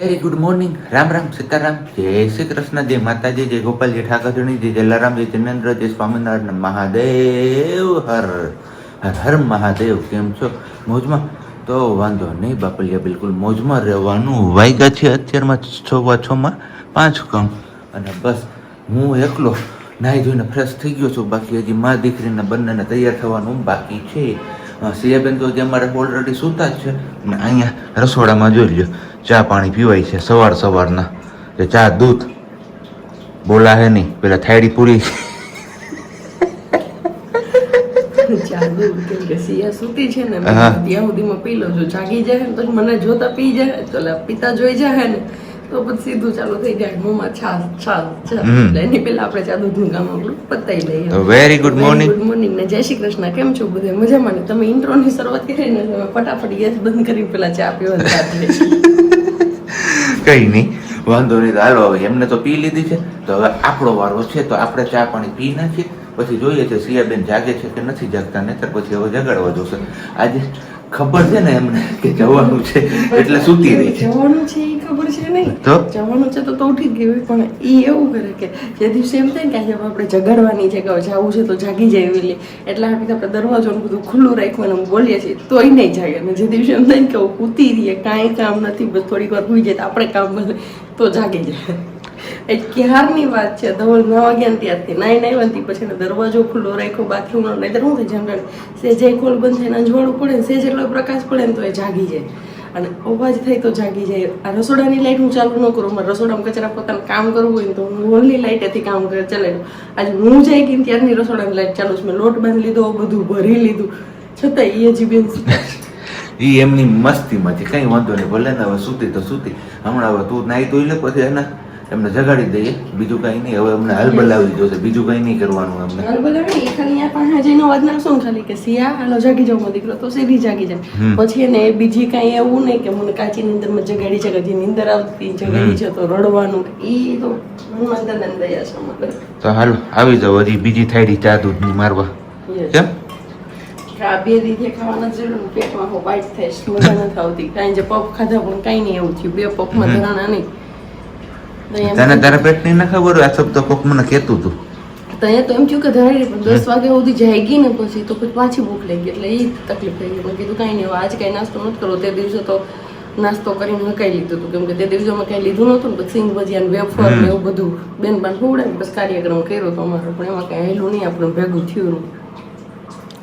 Very good morning Ram Ram, Sitaram. જય શ્રી કૃષ્ણ, જય માતાજી, જય ગોપાલજી ઠાકરજણી, જય જલારામ, જય જિનેન્દ્ર જય સ્વામિનારાયણ. મહાદેવ, હર હર હર મહાદેવ. કેમ છો? મોજમાં? તો વાંધો નહીં બાપલિયા, બિલકુલ મોજમાં રહેવાનું વાગ્યા છે અત્યારમાં છ વા છમાં, પાંચ કમ. અને બસ, હું એકલો નાહી ધોઈને ફ્રેશ થઈ ગયો છું. બાકી હજી મા દીકરીના બંનેને તૈયાર થવાનું બાકી છે. સિયાબેન તો હજી અમારે ઓલરેડી સૂતા જ છે. અને અહીંયા રસોડામાં જોઈ લ્યો ચા પાણી પીવાય છે સવાર સવારના. જે ચા દૂધ. બોલા હે નહીં પેલા થાળી પૂરી. જાગુ કેમ સિયા સૂતી છે ને હા. પી લો જો જાગી જાય તો મને જોતા પી જાય તો પીતા પિતા જોઈ જાય ને. તો પછી સીધું ચાલુ થઈ જાય. મોંમાં છાસ છાસ છાસ. એટલે એની પહેલા આપણે ચા દૂધનું કામ આપણું પતાવી લઈએ. Very good morning good morning ને જય શ્રી કૃષ્ણ. કેમ છો બધે? મજામાં ને? તમે ઇન્ટ્રોની શરૂઆત કરી ને તમે ફટાફટ ગેસ બંધ કરી પેલા ચા પીવા કઈ નહીં. વાંધો નહીં. હાલો હવે એમને તો પી લીધી છે. તો હવે આપણો વારો છે તો આપણે ચા પાણી પી નાખીએ. પછી જોઈએ છે સિયાબેન જાગે છે કે નથી જાગતા નહીતર પછી હવે જગાડવા જોશે. આજે ખબર છે ને એમને કે જવાનું છે એટલે સૂતી રહી છે. જવાનું છે એ ખબર છે નહીં. તો? જવાનું છે તો તો ઉઠી હોય પણ એ એવું કરે કે જે દિવસે એમ થાય ને કે આજે આપણે જગાડવાની છે કે જવું છે તો જાગી જાય એવી એટલે આપણે આપણે દરવાજો બધું ખુલ્લું રાખવાનું એમ બોલીએ છીએ તોય નહીં જાગે. અને જે દિવસે એમ થાય ને કે કૂતી રહીએ કાંઈ કામ નથી બસ થોડીક વાર ભૂઈ જાય તો આપણે કામ બને તો જાગી જાય. એ ક્યારની વાત છે. ધવલ ન વાગ્યા ત્યારથી નાઈ નાઈ વાંધી પછી એને દરવાજો ખુલ્લો રાખ્યો, બાથરૂમનો, નહીતર શું થાય જનરલ સેજ એ ખોલ બંધ થઈને અંજવાળું પડે ને સેજ એટલો પ્રકાશ પડે ને તો એ જાગી જાય. અને અવાજ થાય તો જાગી જાય. આ રસોડાની લાઈટ હું ચાલુ ન કરું. મારે રસોડામાં કચરા પોતાનું કામ કરવું હોય તો હું હોલની લાઇટેથી કામ કરે ચલાવ્યું આજે હું જાય ગઈ ત્યારની રસોડાની લાઈટ ચાલુ છે. મેં લોટ બાંધી લીધો, બધું ભરી લીધું. છતાં એ હજી બેન એ એમની મસ્તીમાંથી, કઈ વાંધો નહીં. ભલે ને હવે સૂતી તો સૂતી. હમણાં હવે તું નાઈ ધોઈ લે, પછી એને એમને જગાડી દઈએ. બીજું કઈ નહીં. હવે એમને હલબલ આવી જોશે બીજું કઈ નહીં કરવાનું એમને બરાબર એ ખાલી અહીંયા પાસે જઈને અવાજ ને ખાલી કે સિયા હાલો જાગી જાવ મારો દીકરો તો સીધી જાગી જાય. પછી એને બીજી કાંઈ એવું નહીં કે મને કાચી નીંદરમાં જગાડી છે જે નીંદર આવતી જગાડી છે તો રડવાનું. એ તો હું અંદર દયા છે અમારે. તો હાલો આવી જાવ હજી બીજી થાળી ચા દૂધની મારવા. કેમ? બે દીધી ખાવાના જરૂર પેટમાં હું વાઈટ થાય મજા નથી આવતી. કાંઈ જે પફ ખાધા પણ કાંઈ નહીં એવું થયું. બે પફમાં. ધરાણા નહીં. તને તારા પેટની ના ખબર હોય આ શબ્દ કોક મને કહેતું હતું તો તો એમ થયું કે ધરાઈ દસ વાગે સુધી જાય ગઈ ને પછી તો પછી પાછી ભૂખ લાગી એટલે એ તકલીફ થઈ ગઈ. મેં કીધું કાંઈ નહીં આજ કાંઈ નાસ્તો નથી કરવો. તે દિવસે તો નાસ્તો કરીને હકાઈ લીધું હતું. કેમ કે તે દિવસે અમે કાંઈ લીધું નહોતું પછી સિંગ ભજીયા ને વેફર ને એવું બધું બેન પણ ખવડે ને બસ કાર્યક્રમ કર્યો તો અમારો. પણ એમાં કાંઈ હેલું નહીં આપણું ભેગું થયું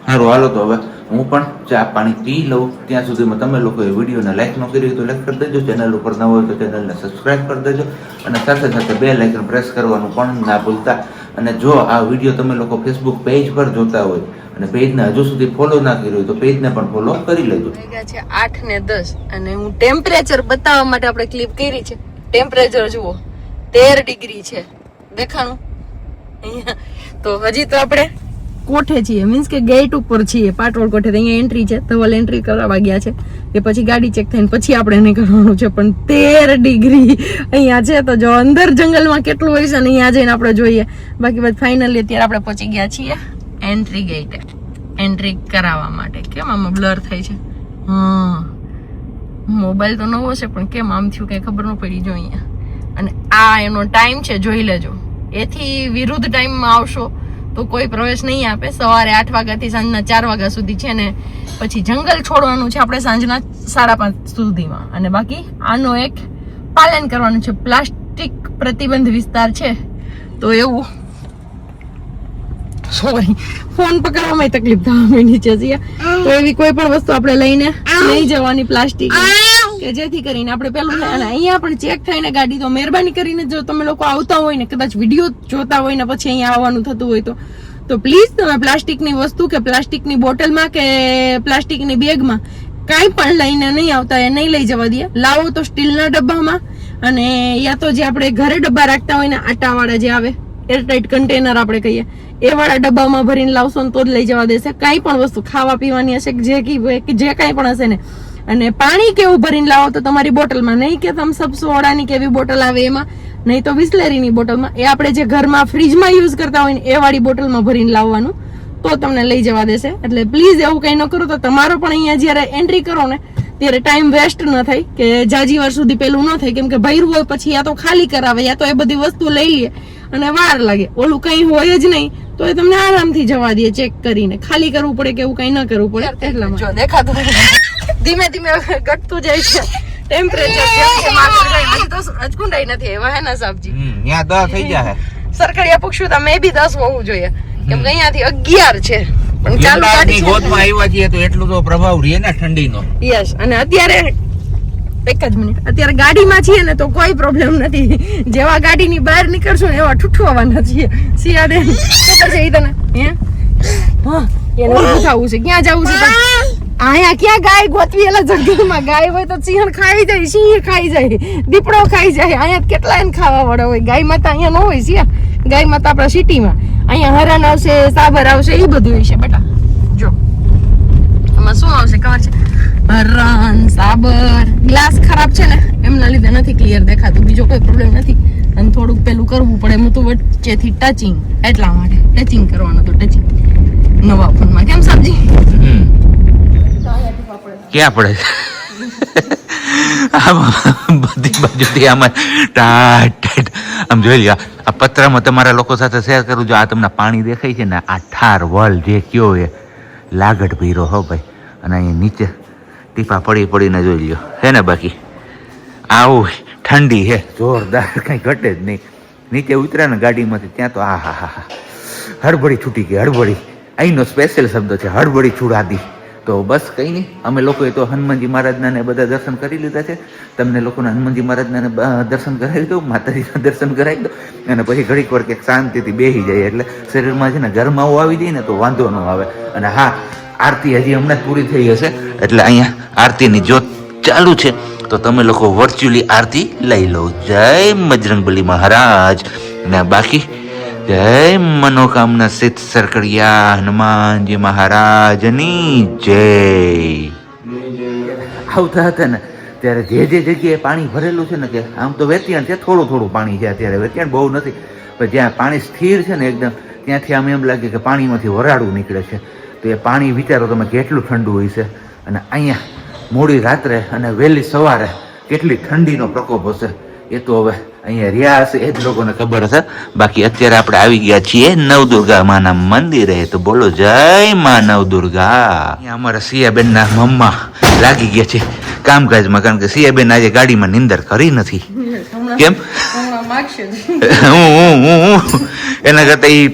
સારું હાલો તો હવે. હું પણ ચા પાણી પી લઉં. ત્યાં સુધીમાં તમે લોકોએ વિડીયોને લાઇક ન કરી તો લાઇક કરી દેજો. ચેનલ ઉપર ન હોય તો ચેનલને સબસ્ક્રાઇબ કરી દેજો. અને સાથે સાથે બે લાઇકન પ્રેસ કરવાનું પણ ના ભૂલતા. અને જો આ વીડિયો તમે લોકો ફેસબુક પેજ પર જોતા હોય અને પેજને હજુ સુધી ફોલો ના કર્યું તો પેજને પણ ફોલો કરી લેજો. છે આઠ ને દસ. અને હું ટેમ્પરેચર બતાવવા માટે આપણે ક્લિપ કરી છે. ટેમ્પરેચર જુઓ. તેર ડિગ્રી છે. દેખાણું? તો હજી તો આપણે કોઠે છીએ? મીન્સ કે ગેટ ઉપર છીએ. પાટોળ કોઠે અહીંયા એન્ટ્રી છે. ધવલ એન્ટ્રી કરાવવા ગયા છે. કે પછી ગાડી ચેક થઈને પછી આપણે એને કરવાનું છે. પણ તેર ડિગ્રી અહીંયા છે તો જો અંદર જંગલમાં કેટલું હોય છે ને અહીંયા જઈને આપણે જોઈએ. બાકી બસ ફાઇનલી અત્યારે આપણે પહોંચી ગયા છીએ એન્ટ્રી ગેટે એન્ટ્રી કરાવવા માટે. કેમ આમાં બ્લર થાય છે? હા મોબાઈલ તો નવો છે, પણ કેમ આમ થયું કંઈ ખબર ન પડી જો અહીંયા. અને આ એનો ટાઈમ છે, જોઈ લેજો. એથી વિરુદ્ધ ટાઈમમાં આવશો. તો કોઈ પ્રવેશ નહીં આપે. સવારે આઠ વાગ્યાથી સાંજના ચાર વાગ્યા સુધી છે ને પછી જંગલ છોડવાનું છે આપણે સાંજના સાડા પાંચ સુધીમાં. અને બાકી આનો એક પાલન કરવાનું છે. પ્લાસ્ટિક પ્રતિબંધ વિસ્તાર છે. તો એવું. સોરી ફોન પકડવામાં તકલીફ થવા માંડી છે તો એવી કોઈ પણ વસ્તુ આપણે લઈને નહીં જવાની પ્લાસ્ટિક કે જેથી કરીને આપણે પેલું અહીંયા પણ ચેક થઈને ગાડી તો મહેરબાની કરીને જો તમે લોકો આવતા હોય ને કદાચ વીડિયો જોતા હોય ને પછી અહીંયા આવવાનું થતું હોય તો. તો પ્લીઝ તમે પ્લાસ્ટિકની વસ્તુ કે પ્લાસ્ટિકની બોટલમાં કે પ્લાસ્ટિકની બેગમાં કાંઈ પણ લઈને નહીં આવતા, એ નહીં લઈ જવા દે. લાવો તો સ્ટીલના ડબ્બામાં અને યા તો જે આપણે ઘરે ડબ્બા રાખતા હોય ને આટાવાળા જે આવે એરટાઇટ કન્ટેનર આપણે કહીએ એ વાળા ડબ્બામાં ભરીને લાવશો ને તો જ લઈ જવા દેશે. કાંઈ પણ વસ્તુ ખાવા પીવાની હશે જે કે જે કાંઈ પણ હશે ને અને પાણી કેવું ભરીને લાવો તો તમારી બોટલમાં? નહીં કે થમ્સઅપ સોડાની કેવી બોટલ આવે એમાં? નહીં તો વિસ્લેરીની બોટલમાં? એ આપણે જે ઘરમાં ફ્રીજમાં યુઝ કરતા હોય ને એ વાળી બોટલમાં ભરીને લાવવાનું. તો તમને લઈ જવા દેશે. એટલે પ્લીઝ એવું કંઈ ન કરો તો તમારો પણ અહીંયા જ્યારે એન્ટ્રી કરો ને ત્યારે ટાઈમ વેસ્ટ ન થાય કે જાજી વાર સુધી પેલું ન થાય. કેમ કે ભૈરું હોય પછી યા તો ખાલી કરાવે યા તો એ બધી વસ્તુ લઈ લે અને વાર લાગે. ઓલું કઈ હોય જ નહીં તો એ તમને આરામથી જવા દે ચેક કરીને. ખાલી કરવું પડે કે એવું કઈ ન કરવું પડે. એટલા જો દેખાતું ધીમે ધીમે ઘટતું જાય છે. ટેમ્પરેચર જેમ જેમ આગળ જાય હજી તો અચકુંડાઈ નથી એવા હે ને સાહેબજી? ત્યાં દસ થઈ જાય સરકારી પૂછ્યું તો મે બી દસ હોવું જોઈએ. કેમ કે અહીંયાથી અગિયાર છે. પણ ચાલુ ગાડી ગોદમાં આવ્યા છીએ તો એટલું તો પ્રભાવ રહે ને ઠંડીનો. યસ અને અત્યારે એક જ મિનિટ. અત્યારે ગાડીમાં છીએ ને તો કોઈ પ્રોબ્લેમ નથી. જેવા ગાડીની બહાર નીકળશું ને એવા ઠૂઠવાના છીએ. સિયાદે ખબર છે તને હે? હા. એને ઊભું થવું છે? ક્યાં જવું છે તારે? ક્યાં ગાય ગોતવી? એલા જંગલમાં ગાય હોય તો સિંહણ ખાઈ જાય સિંહ ખાઈ જાય દીપડો ખાઈ જાય. અહીંયા કેટલા એને ખાવા વાળા હોય? ગાય માતા અહીંયા ન હોય સિયા ગાય માતા આપણા સિટીમાં. અહીંયા હરણ આવશે સાબર આવશે એ બધું હશે બેટા. જો. આમાં શું આવશે ખબર છે? હરણ સાબર. ગ્લાસ ખરાબ છે ને એમના લીધે નથી ક્લિયર દેખાતું. બીજો કોઈ પ્રોબ્લેમ નથી. અને થોડુંક પેલું કરવું પડે. એમ તો વચ્ચેથી ટચિંગ એટલા માટે. ટચિંગ કરવાનું તો ટચિંગ નવા ફોનમાં. કેમ સાબજી ક્યાં પડે? આમ બધી બાજુથી આમાં ટાટ ટાટ આમ જોઈ લ્યો, આ પતરામાં તમારા લોકો સાથે શેર કરું જો આ તમને પાણી દેખાય છે ને, આ ઠાર વલ જે કયો એ લાગટ ભીરો હો ભાઈ. અને અહીંયા નીચે ટીપા પડી પડીને જોઈ લ્યો. હે ને બાકી? આવું ઠંડી હે જોરદાર કંઈ ઘટે જ નહીં. નીચે ઉતર્યા ને ગાડીમાંથી, ત્યાં તો આ હા હા હા. હડબડી છૂટી ગઈ હડબડી અહીંનો સ્પેશિયલ શબ્દ છે હડબડી છૂડાદી તો બસ કંઈ નહીં, અમે લોકોએ તો હનુમાનજી મહારાજના ને બધા દર્શન કરી લીધા છે. તમને લોકોને હનુમાનજી મહારાજનાને દર્શન કરાવી દો માતાજીના દર્શન કરાવી દો અને પછી ઘડીક વાર ક્યાંક શાંતિથી બેસી જાય, એટલે શરીરમાં છે ને ગરમાવો આવી જાય ને તો વાંધો ન આવે. અને હા, આરતી હજી હમણાં પૂરી થઈ હશે, એટલે અહીંયા આરતીની જોત ચાલુ છે. તો તમે લોકો વર્ચ્યુઅલી આરતી લઈ લો. જય મજરંગબલી મહારાજ. ને બાકી જય મનોકામના સિદ્ધ સરકડિયા હનુમાનજી મહારાજની જય. આવતા હતા ને, ત્યારે જે જે જગ્યાએ પાણી ભરેલું છે ને કે આમ તો વેતિયાણ છે, થોડું થોડું પાણી છે અત્યારે, વેતિયાણ બહુ નથી, પણ જ્યાં પાણી સ્થિર છે ને એકદમ, ત્યાંથી આમ એમ લાગે કે પાણીમાંથી વરાળું નીકળે છે. તો એ પાણી વિચારો તમે કેટલું ઠંડુ હોય છે. અને અહીંયા મોડી રાત્રે અને વહેલી સવારે કેટલી ઠંડીનો પ્રકોપ હશે. એ તો હવે અહીંયા રહ્યા હશે એ જ લોકોને ખબર હશે. બાકી અત્યારે આપણે આવી ગયા છીએ નવદુર્ગા માના મંદિરે. તો બોલો જય મા નવદુર્ગા. અહીંયા અમારા સિયાબેનના મમ્મા લાગી ગયા છે કામકાજમાં કારણ કે સિયાબેન આજે ગાડીમાં નિંદર કરી નથી. કેમ? હું હું એના કરતા એ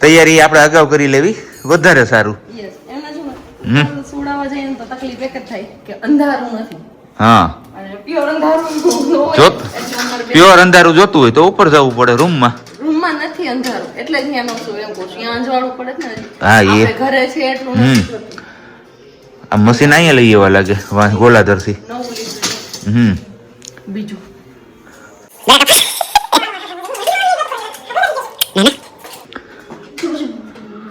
તૈયારી આપણે અગાઉ કરી લેવી. વધારે સારું. હમ. સુડાવા જઈએ તો તકલીફ એક જ થાય કે અંધારું નથી. હા. અને પ્યોર અંધારું જોત પ્યોર અંધારું જોતું હોય તો ઉપર જવું પડે રૂમમાં. રૂમમાં નથી અંધારું. એટલે જ ત્યાં છું એમ કહું છું. અંજવાળું પડે ને હા, એ. ઘરે છે એટલું. આ મશીન અહીંયા લઈ આવવા લાગે વા- ગોલાધરથી. નવું હમ. બીજું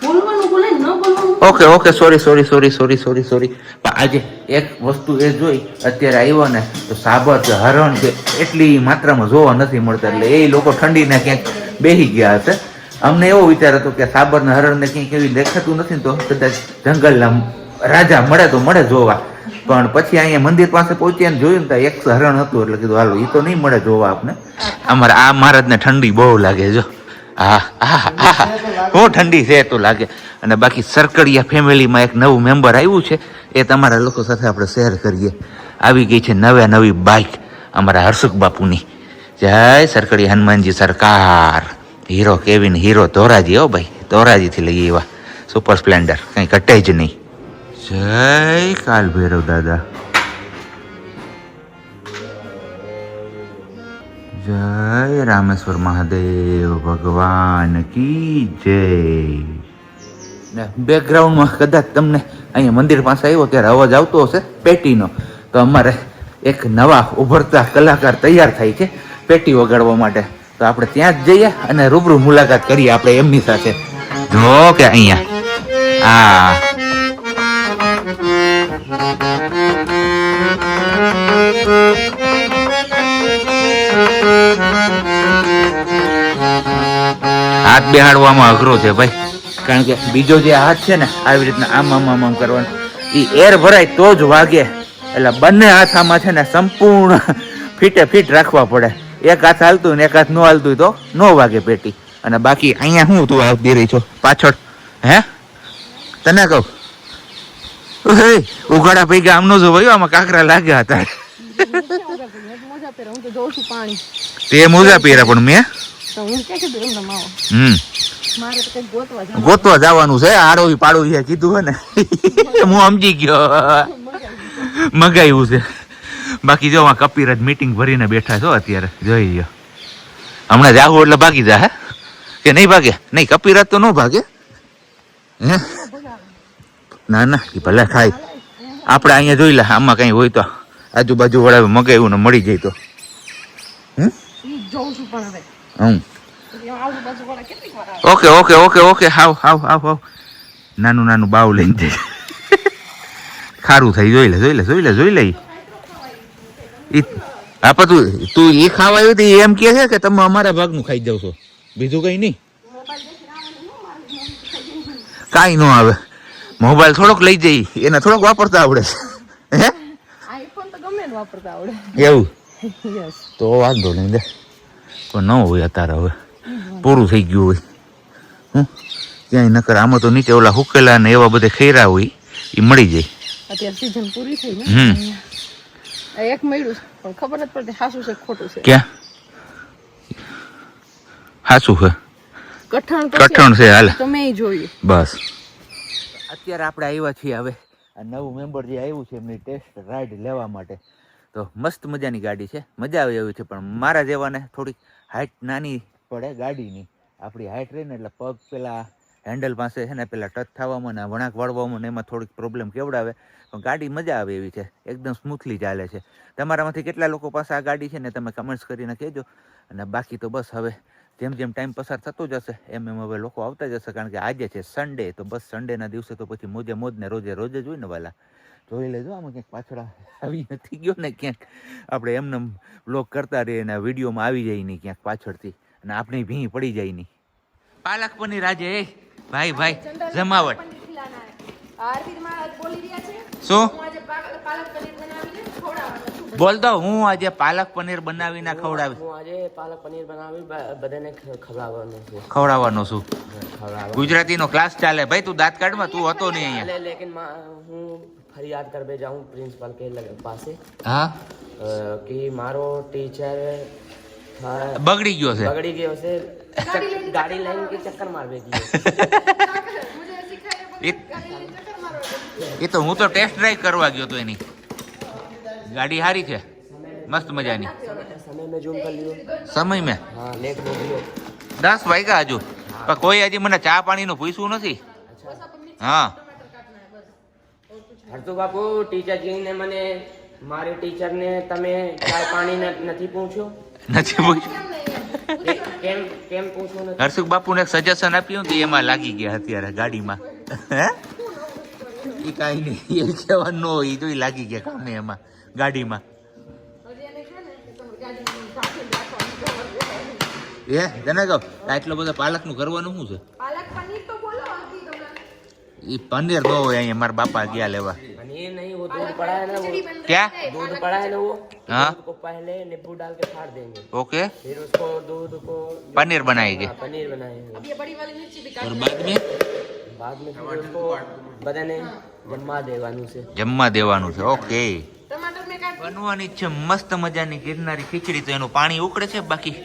બોલવાનું બોલે ન બોલવાનું okay okay sorry sorry sorry sorry sorry sorry આજે એક વસ્તુ એ જોઈ, અત્યારે આવ્યો ને, તો સાબર છે, હરણ છે, એટલી માત્રામાં જોવા નથી મળતા, એટલે એ લોકો ઠંડીને ક્યાંક બેસી ગયા હશે. અમને એવો વિચાર હતો કે સાબર ને હરણ ને ક્યાંક એવી દેખાતું નથી તો કદાચ જંગલના રાજા મળે તો મળે જોવા. પણ પછી અહીંયા મંદિર પાસે પહોંચ્યા ને જોયું ને તો એક હરણ હતું, એટલે કીધું, હાલો એ તો નહીં મળે જોવા આપને. અમારે આ મહારાજને ઠંડી બહુ લાગે જો. હા હા હા હું ઠંડી છે તો લાગે. અને બાકી સરકડિયા ફેમિલીમાં એક નવું મેમ્બર આવ્યું છે, એ તમારા લોકો સાથે આપણે શેર કરીએ. આવી ગઈ છે નવે નવી બાઇક અમારા હર્ષુક બાપુની. જય સરકડી હનુમાનજી સરકાર. હીરો કેવિન, હીરો ધોરાજી, હો ભાઈ. ધોરાજીથી લઈ એવા સુપર સ્પ્લેન્ડર, કંઈ ઘટે જ નહીં. જય કાલ ભૈરવ દાદા. જય રામેશ્વર મહાદેવ, ભગવાન કી જય. બેકગ્રાઉન્ડમાં કદાચ તમને અહીંયા મંદિર પાસે આવ્યો ત્યારે અવાજ આવતો હશે, પેટીનો. તો અમારે એક નવા ઉભરતા કલાકાર તૈયાર થાય છે, પેટી વગાડવા માટે. તો આપણે ત્યાં જ જઈએ અને રૂબરૂ મુલાકાત કરીએ આપણે એમની સાથે. જો કે અહીંયા. આ હાથ બેહાડવામાં અઘરો છે ભાઈ. કારણ કે બીજો જે હાથ છે ને આવી રીતના આમ આમ આમ આમ કરવાનો એ એર ભરાય તો જ વાગે. એટલે બંને હાથ આમાં છે ને સંપૂર્ણ ફિટે ફિટ રાખવા પડે. એક હાથ હાલતું ને એક હાથ ન હાલતું તો નો વાગે પેટી. અને બાકી અહીંયા હું તું આવતી રહી છો? પાછળ. હે? તને કહું. ઉઘાડા પૈકી આમનો જો વયો આમાં કાંકરા લાગ્યા હતા. તે મોજા પહેરા પણ મેં હમ. ગોતવા જવાનું. છે આડોવી પાડોવી કીધું હે ને. હું સમજી ગયો. મગાવ્યું. છે. બાકી જો આ કપિરજ મીટિંગ ભરીને બેઠા છો અત્યારે જોઈ ગયો હમણાં જાવું એટલે ભાગી જા હે? કે નહીં ભાગે? નહીં કપિરજ તો ન ભાગે. હે? ના ના એ ભલે ખાય. આપણે અહીંયા જોઈ લે આમાં કઈ હોય તો. આજુબાજુ વળાવે મગાવ્યું ને મળી જાય તો. હમ? જોઉં છું પણ હવે. હમ ઓકે ઓકે ઓકે ઓકે હાવ હાવ હાવ હાવ નાનું નાનું બાવ લઈને જઈ ખારું થઈ જોઈ લે જોઈ લે જોઈ લે જોઈ લે પણ તું તું એ ખાવા આવ્યું તી એમ કે છે કે તમે અમારા ભાગનું ખાઈ જાવ છો બીજું કંઈ નહીં કાંઈ ન આવે મોબાઈલ થોડોક લઈ જઈ એને થોડોક વાપરતા આવડે છે હે આઈફોન તો ગમે વાપરતા આવડે એવું તો વાંધો નહીં દે પણ ન હોય અત્યારે હવે. પૂરું થઈ ગયું હોય. હું ક્યાંય નકર આમાં તો નીચે ઓલા હુકેલા ને એવા બધા ખૈરા હોય એ મળી જાય. અત્યારે સીઝન પૂરી થઈ ને? હમ. એક મળ્યું પણ ખબર નથી પડતી સાચું છે ખોટું છે. ક્યાં? હાચું છે. કઠણ કઠણ છે. હાલ. તમે જોયું બસ. અત્યારે આપણે આવ્યા છીએ હવે. આ નવું મેમ્બર જે આવ્યું છે એમની ટેસ્ટ રાઈડ લેવા માટે. તો મસ્ત મજાની ગાડી છે. મજા આવી આવી છે પણ મારા જેવાને થોડીક હાઈટ નાની પડે ગાડીની. આપણી હાઈટ રહીને એટલે પગ પેલા હેન્ડલ પાસે છે ને પેલા ટચ થવામાં ને વળાંક વળવામાં ને એમાં થોડીક પ્રોબ્લેમ કેવડાવે. પણ ગાડી મજા આવે એવી છે. એકદમ સ્મૂથલી ચાલે છે. તમારામાંથી કેટલા લોકો પાસે આ ગાડી છે ને તમે કમેન્ટ્સ કરીને કહેજો. અને બાકી તો બસ હવે જેમ જેમ ટાઈમ પસાર થતો જશે, એમ એમ હવે લોકો આવતા જશે. કારણ કે આજે છે સન્ડે તો બસ સન્ડેના દિવસે તો પછી મોજે મોજ ને રોજે રોજે જ હોય ને વાલા. જોઈ લેજો આમાં ક્યાંક પાછળ આવી નથી ગયો ને ક્યાંક આપણે એમને બ્લોક કરતા રહીએ અને વિડીયોમાં આવી જાય નહીં ક્યાંક પાછળથી અને આપણે ભીં પડી જાય નહીં. પાલક પનીર આજે એ ભાઈ ભાઈ જમાવટ શું? બોલ હું આજે પાલક પનીર બનાવીને ખવડાવી ખવડાવવાનો છું. ખવડાવવાનો છું. ગુજરાતીનો ક્લાસ ચાલે. ભાઈ તું દાંત કાઢમાં? તું હતો નહીં અહીંયા. લેકિન હું ફરિયાદ કરવા જાઉં પ્રિન્સિપલ કે લગ- પાસે. હા? કે મારો ટીચર બગડી ગયો છે. બગડી ગયો છે. ગાડી લઈને કે ચક્કર મારવે ગયો. એ એ તો હું તો ટેસ્ટ ડ્રાઈવ કરવા ગયો તો એની. ગાડી સારી છે. મસ્ત મજાની. સમય મેં ઝૂમ કરી લ્યો. સમય મેં હા લેટ હો ગયો દસ વાગ્યા હજુ. પણ કોઈ હજી મને ચા પાણીનું પૂછ્યું નથી. હા. હરતુ બાપુ ટીચરજીને મને મારી ટીચરને તમે ચા પાણી નથી પૂછ્યું? નથી પૂછ્યું? કેમ કેમ પૂછ્યું નથી? હર્ષુખ બાપુને એક સજેશન આપ્યું તો એમાં લાગી ગયા અત્યારે ગાડીમાં. હે? એ કાંઈ નહીં એ કહેવાનું ન હોય એ તો ઈ લાગી ગયા કામે એમાં ગાડીમાં. એ તને કહો આટલો બધો પાલકનું કરવાનું શું છે પાલક પનીર તો બોલો હતી તમને એ પનીર ન હોય અહીંયા મારા બાપા ગયા લેવા અને ये नहीं वो दूध पड़ा है ना वो क्या दूध पड़ा है ना वो हाँ। दूध को पहले नींबू डाल के फाड़ देंगे ओके फिर उसको दूध को पनीर बनाएंगे हाँ, पनीर बनाएंगे ये बड़ी वाली मिर्ची भी और बाद में बाद में फिर उसको બધાને જમવા દેવાનું છે જમવા દેવાનું છે ઓકે टमाटर में काट બનવાની જ છે મસ્ત મજાની ગિરનારી ખીચડી તો એનું પાણી ઉકળે છે બાકી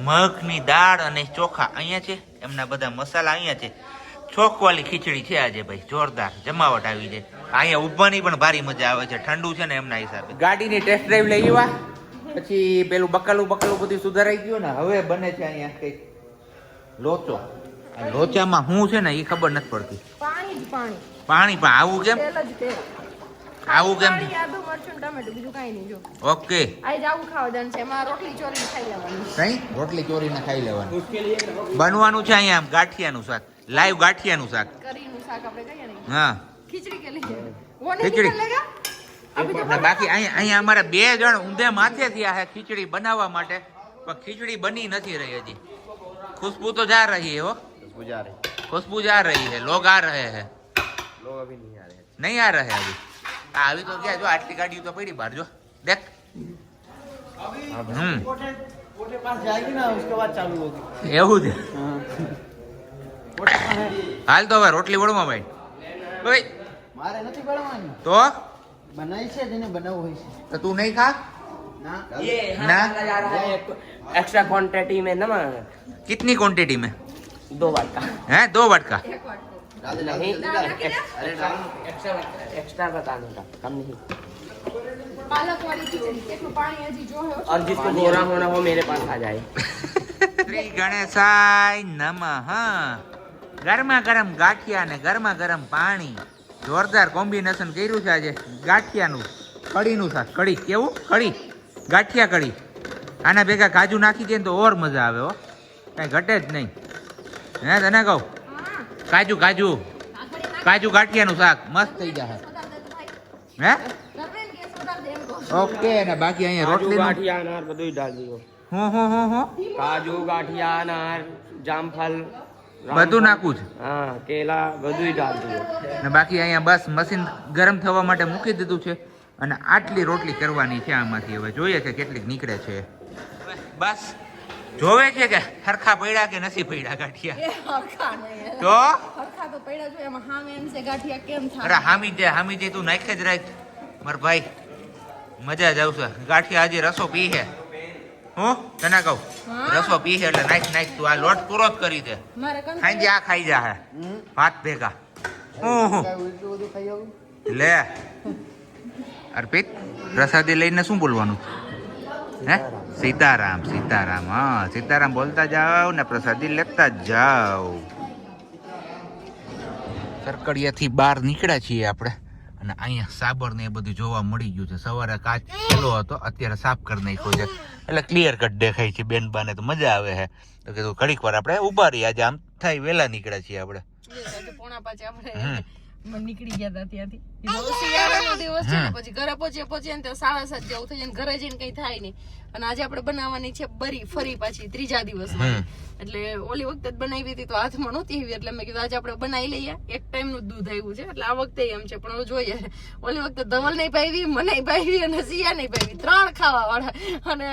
મગની દાળ અને ચોખા અહીંયા છે એમના બધા મસાલા અહીંયા છે ચોખવાળી ખીચડી છે આજે ભાઈ જોરદાર. જમાવટ આવી છે. અહીંયા ઉભવાની પણ ભારી મજા આવે છે. ઠંડુ છે ને એમના હિસાબે. ગાડીની ટેસ્ટ ડ્રાઈવ લઈ આવ્યા. પછી પેલું બકાલું બકાલું બધું સુધારાઈ ગયું ને હવે બને છે અહીંયા કંઈક લોચો. લોચામાં શું છે ને એ ખબર નથી પડતી. પાણી પાણી. પાણી પણ આવું કેમ? આવું કેમ? આદુ મરચું ટમેટું બીજું કાંઈ નહીં જો. ઓકે. આ આવું ખાવા છે. એમાં રોટલી ચોરીને ખાઈ લેવાની. કઈ? રોટલી ચોરીને ખાઈ લેવાનું. બનવાનું છે અહીંયા આમ ગાંઠિયાનું શાક. લાઈવ ગાંઠિયાનું શાક. કરીનું શાક આપણે કહીએ ને હા. ખીચડી કે લઈએ. ખીચડી. લેગા બાકી અહીંયા અહીંયા અમારા બે જણ ઊંધે માથે થયા છે ખીચડી બનાવવા માટે. પણ ખીચડી બની નથી રહી હજી. ખુશ્બુ તો જા રહી હો ખુશ્બુ જા રહી. રહી હે. લોગ આ રહે હે. લોગ અભી નહીં આ રહે. નહીં આ રહે અભી આ આવી તો ક્યાં જો આટલી ગાડી તો પડી બહાર જો. દેખ. અભી હમ. કોટે પાસ જાયગી ના उसके बाद ચાલુ होगी એવું છે. હાલ તો હવે રોટલી વળમાં ભાઈ ઓય મારે નથી બનાવવાની તો બનાવી છે જેને બનાવવું હોય છે તો તું નહીં ખા ના ये ना? हाँ जा रहा है एक्स्ट्रा क्वांटिटी में नमक कितनी क्वांटिटी में दो बार का हैं दो वाटका नहीं एक्स्ट्रा एक्स्ट्रा बताने का कम नहीं પાલક વાળી ખીચડી એટલું પાણી હજી જોયો और जिसको गोरा होना हो मेरे पास आ जाए શ્રી ગણેશાય નમઃ ગરમા ગરમ ગાંઠિયા ને ગરમા ગરમ પાણી જોરદાર કોમ્બિનેશન કર્યું છે આજે. ગાંઠિયાનું કઢીનું શાક. કઢી કેવું? કઢી. ગાંઠિયા કઢી. આના ભેગા કાજુ નાખી દે ને તો ઓર મજા આવે હો. કાંઈ ઘટે જ નહીં. હે તને કહું? કાજુ કાજુ. કાજુ ગાંઠિયાનું શાક. મસ્ત થઈ જાય. હે? ઓકે ને બાકી અહીંયા રોટલી ગાંઠિયા અનાર બધું ડાળી હું હું હું હું? કાજુ ગાંઠિયા અનાર જામફળ. બધું નાખું છે. કેલા બધું બાકી અહીંયા બસ મશીન ગરમ થવા માટે મૂકી દીધું છે અને આટલી રોટલી કરવાની છે આમાંથી. હવે જોઈએ કે કેટલીક નીકળે છે. બસ જોવે છે કે હરખા પડ્યા કે નથી પડ્યા ગાંઠિયા? તો? અરે હામી જે હામી જે તું નાખે જ રાખ. માર ભાઈ મજા જ આવશે. ગાંઠિયા આજે રસો પી હે. હું તને કહું. રસો પી છે એટલે નાખ નાખ તું. આ લોટ પૂરો જ કરી દે. ખાઈ જા ખાઈ જા. હે ભાત ભેગા. હું લે. અર્પિત પ્રસાદી લઈને શું બોલવાનું? હે? સીતારામ સીતારામ. હા સીતારામ બોલતા જાઓ ને પ્રસાદી લેતા જ જાઓ. સરકડિયાથી બહાર નીકળ્યા છીએ આપણે. અને અહીંયા સાબર ને એ બધું જોવા મળી ગયું છે. સવારે કાચ ખુલ્લો હતો અત્યારે સાફ કરી નાખ્યો છે. એટલે ક્લિયર કટ દેખાય છે બેન બાને તો મજા આવે છે તો કીધું ઘડીક વાર આપણે ઊભા રહીએ. આજે આમ થાય વહેલા નીકળ્યા છીએ આપણે. પોણા પાંચે આપણે નીકળી ગયા હતા ત્યાંથી. શિયાળાનો દિવસ છે પછી ઘરે પહોંચીએ પહોંચીએ ને તો સાડા સાત જેવું થઈ જાય ઘરે જઈને કઈ થાય નહીં. અને આજે આપણે બનાવવાની છે બરી ફરી પાછી ત્રીજા દિવસમાં. એટલે ઓલી વખતે જ બનાવી હતી તો હાથમાં નહોતી આવી એટલે મેં કીધું આજે આપણે બનાવી લઈએ. એક ટાઈમનું દૂધ આવ્યું છે એટલે આ વખતે એમ છે પણ જોઈએ. ઓલી વખતે ધવલ નહીં પાવી મને પાવી અને સિયા નહીં પાવી ત્રણ ખાવા વાળા અને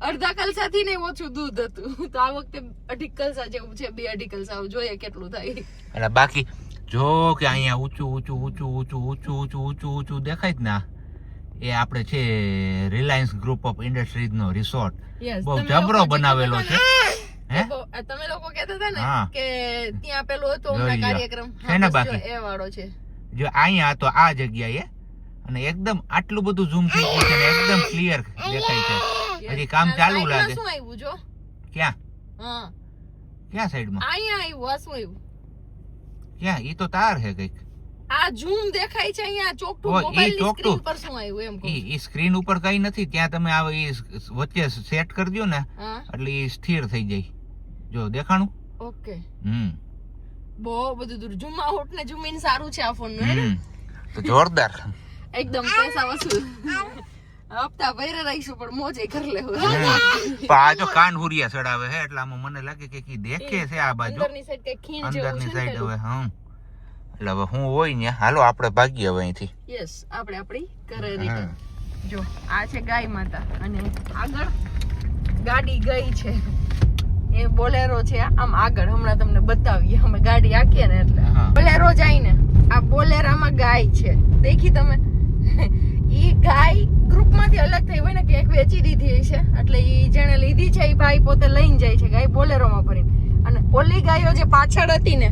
અડધા કલસાથી નહીં ઓછું દૂધ હતું. તો આ વખતે અઢી કલસા જેવું છે બે અઢી કલસા. જોઈએ કેટલું થાય. અને બાકી જો કે અહીંયા ઊંચું ઊંચું ઊંચું ઊંચું ઊંચું ઊંચું ઊંચું ઊંચું દેખાય જ ના. એ આપણે છે રિલાયન્સ ગ્રુપ ઓફ ઇન્ડસ્ટ્રીઝ નો રિસોર્ટ બહુ જબરો બનાવેલો છે. તમે લોકો કહેતા હતા ને કે ત્યાં પેલો હતું. કાર્યક્રમ. હા, છે ને બસ બાકી? એ વાળો છે. જો અહીંયા તો આ જગ્યાએ અને એકદમ આટલું બધું ઝૂમ થઈ ગયું છે એકદમ ક્લિયર દેખાય છે. હજી કામ ચાલુ લાગે. શું આવ્યું જો? ક્યાં? હા. ક્યાં સાઈડમાં અહીંયા આવ્યું આ શું આવ્યું? ક્યાં? ઈ તો તાર હે કંઈક. આ ઝૂમ દેખાય છે અહીંયા ચોકઠું મોબાઈલ સ્ક્રીન પર શું આવ્યું એમ કહું ઈ સ્ક્રીન ઉપર કઈ નથી. ત્યાં તમે આ વચ્ચે સેટ કરી દો ને એટલે ઈ સ્થિર થઈ જાય. જો દેખાણું? ઓકે. હમ. બહુ બધું દૂર. ઝૂમ આઉટ ને ઝૂમ ઇન સારું છે આ ફોનનું? હે તો જોરદાર. એકદમ પૈસા વસૂલ. હપ્તા ભર્યા રહીશું પણ મોજે કર લેવું પણ આ જો કાન હુરિયા ચડાવે હે એટલે આમાં મને લાગે કે કી દેખે છે આ બાજુ. અંદરની સાઈડ કે ખીણ જેવું અંદરની સાઈડ હવે હમ. એટલે હવે હું હોય ને હાલો આપણે ભાગીએ હવે અહીંથી. યસ આપણે આપણી ઘરે હમ. જો આ છે ગાય માતા અને આગળ ગાડી ગઈ છે. એ બોલેરો છે આમ આગળ હમણાં તમને બતાવીએ. અમે ગાડી આકીએ ને એટલે. બોલેરો જાય ને આ બોલેરામાં ગાય છે. દેખી તમે? ઈ ગાય ગ્રુપમાંથી અલગ થઈ હોય ને કે એક વેચી દીધી છે. એટલે એ જેણે લીધી છે એ ભાઈ પોતે લઈને જાય છે ગાય બોલેરોમાં ભરીને. અને ઓલી ગાયો જે પાછળ હતી ને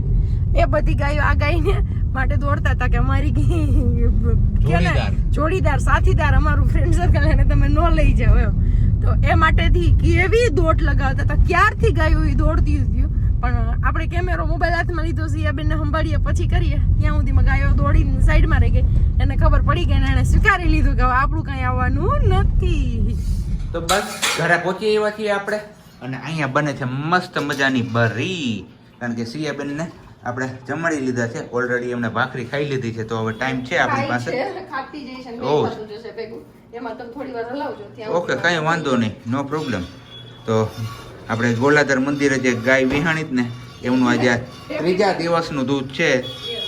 એ બધી ગાયો આ ગાયને માટે દોડતા હતા કે અમારી જોડીદાર. સાથીદાર અમારું ફ્રેન્ડ સર્કલ એને તમે ન લઈ જાવ એમ. તો એ માટેથી કેવી દોટ લગાવતા હતા. ક્યારથી ગાયો એ દોડતી હતી? પણ આપણે કેમેરો મોબાઈલ હાથમાં લીધો છે બેનને સંભાળીએ પછી કરીએ. ત્યાં સુધીમાં ગાયો દોડીને સાઈડમાં રહી ગઈ. એને ખબર પડી ગઈ ને એને સ્વીકારી લીધું કે આપણું કઈ આવવાનું નથી. તો બસ ઘરે પહોંચી એવા છીએ આપણે. અને અહીંયા બને છે મસ્ત મજાની ભરી. કારણ કે સિયાબેનને આપણે જમાડી લીધા છે. ઓલરેડી એમને ભાખરી ખાઈ લીધી છે. તો હવે ટાઈમ છે આપણી પાસે. ઓકે કઈ વાંધો નહીં. નો પ્રોબ્લેમ તો આપણે ગોલાધર મંદિરે જે ગાય વિહાણી જ ને એમનું આજે ત્રીજા દિવસનું દૂધ છે.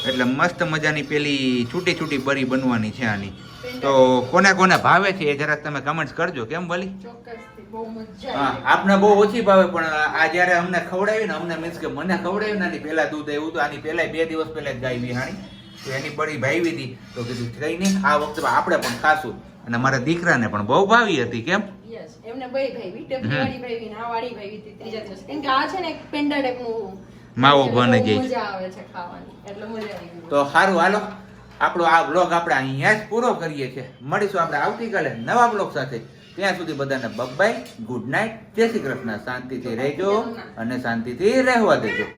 એટલે મસ્ત મજાની પેલી છૂટી છૂટી બરી બનવાની છે આની. તો કોને કોને ભાવે છે એ જરાક તમે કમેન્ટ્સ કરજો. કેમ બોલી ચોક્કસથી હા આપને બહુ ઓછી ભાવે પણ આ જયારે અમને ખવડાવી ને અમને મીન્સ કે મને ખવડાવ્યું ને આની પહેલા દૂધ એવું તો આની પહેલાં બે દિવસ પહેલાં જ ગાય વિહાણી. તો એની બળી ભાવી હતી તો કીધું કઈ નહીં આ વખતે આપણે પણ ખાશું. અને મારા દીકરાને પણ બહુ ભાવી હતી કેમ? એમને બે ભાઈ ટપરી વાળી ભાઈ આ વાળી ભાઈ ત્રીજા દિવસ. કેમ કે આ છે ને એક પેંડા ટાઈપનું માવો એટલે બને મજા આવે છે ખાવાની. એટલે મજા આવી તો સારું હાલો. આપણો આ બ્લોગ આપણે અહીંયા જ પૂરો કરીએ છીએ. મળીશું આપણે આવતીકાલે નવા બ્લોગ સાથે. ત્યાં સુધી બધાને બબાઈ ગુડ નાઇટ જય શ્રી કૃષ્ણ. શાંતિથી રહેજો અને શાંતિથી રહેવા દેજો.